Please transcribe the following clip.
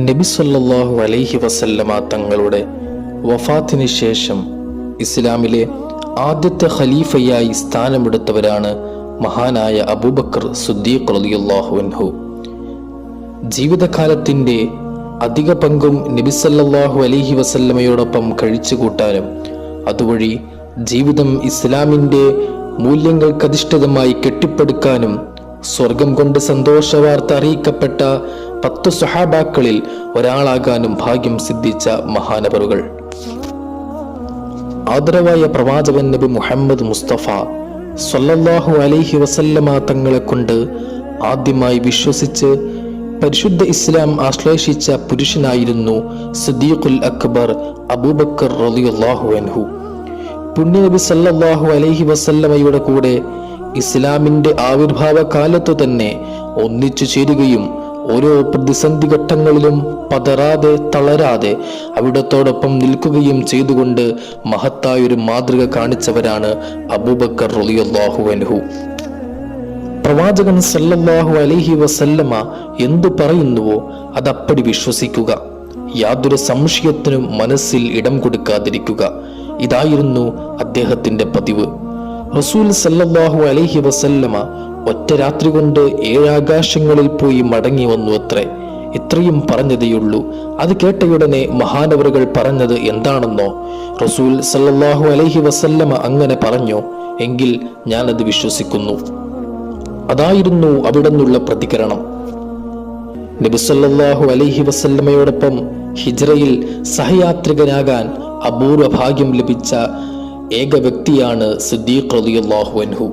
നബിസല്ലാഹു അലൈഹി വസല്ലമ തങ്ങളുടെ വഫാത്തിന് ശേഷം ഇസ്ലാമിലെ ആദ്യത്തെ ഖലീഫയായി സ്ഥാനമെടുത്തവരാണ് മഹാനായ അബൂബക്കർ സുദ്ദീഖ് റളിയല്ലാഹു അൻഹു. ജീവിതകാലത്തിന്റെ അധിക പങ്കും നബിസല്ലാഹു അലൈഹി വസല്ലമയോടൊപ്പം കഴിച്ചുകൂട്ടാനും അതുവഴി ജീവിതം ഇസ്ലാമിന്റെ മൂല്യങ്ങൾക്കധിഷ്ഠിതമായി കെട്ടിപ്പടുക്കാനും സ്വർഗം കൊണ്ട് സന്തോഷവാർത്ത അറിയിക്കപ്പെട്ട പത്തു സഹാബാക്കളിൽ ഒരാളാകാനും ഭാഗ്യം സിദ്ധിച്ച മഹാനവറുകൾ. ആദരവായ പ്രവാചകൻ നബി മുഹമ്മദ് മുസ്തഫ സൊല്ലാഹു അലൈഹി വസല്ലമ തങ്ങളെ കൊണ്ട് ആദ്യമായി വിശ്വസിച്ച് പരിശുദ്ധ ഇസ്ലാം ആശ്ലേഷിച്ച പുരുഷനായിരുന്നു സദീഖുൽ അക്ബർ അബൂബക്കർ റളിയല്ലാഹു അൻഹു. പുണ്യനബി സല്ലാഹു അലൈഹി വസല്ലമയുടെ കൂടെ ഇസ്ലാമിന്റെ ആവിർഭാവ കാലത്തു തന്നെ ഒന്നിച്ചു ചേരുകയും ഓരോ പ്രതിസന്ധി ഘട്ടങ്ങളിലും പതരാതെ തളരാതെ അവിടത്തോടൊപ്പം നിൽക്കുകയും ചെയ്തുകൊണ്ട് മഹത്തായൊരു മാതൃക കാണിച്ചവരാണ് അബൂബക്കർ റളിയല്ലാഹു അൻഹു. പ്രവാചകൻ സല്ലല്ലാഹു അലൈഹി വസല്ലമ എന്തു പറയുന്നുവോ അതപ്പടി വിശ്വസിക്കുക. യാതൊരു സംശയത്തിനും മനസ്സിൽ ഇടം കൊടുക്കാതിരിക്കുക. ഇതായിരുന്നു അദ്ദേഹത്തിന്റെ പതിവ്. റസൂൽ സല്ലല്ലാഹു അലൈഹി വസല്ലമ ഒറ്റ രാത്രി കൊണ്ട് ഏഴാകാശങ്ങളിൽ പോയി മടങ്ങി വന്നു അത്രേ ഇത്രയും പറഞ്ഞതേയുള്ളൂ. അത് കേട്ടയുടനെ മഹാനവറുകൾ പറഞ്ഞത് എന്താണെന്നോ? റസൂൽ സല്ലാഹു അലഹി വസല്ലമ അങ്ങനെ പറഞ്ഞോ. എങ്കിൽ ഞാനത് വിശ്വസിക്കുന്നു. അതായിരുന്നു അവിടെ നിന്നുള്ള പ്രതികരണം നബിസല്ലാഹു അലഹി വസല്ലമയോടൊപ്പം ഹിജ്റയിൽ സഹയാത്രികനാകാൻ അപൂർവ ഭാഗ്യം ലഭിച്ച ഏക വ്യക്തിയാണ് സിദ്ദീഖ് റളിയല്ലാഹു അൻഹു.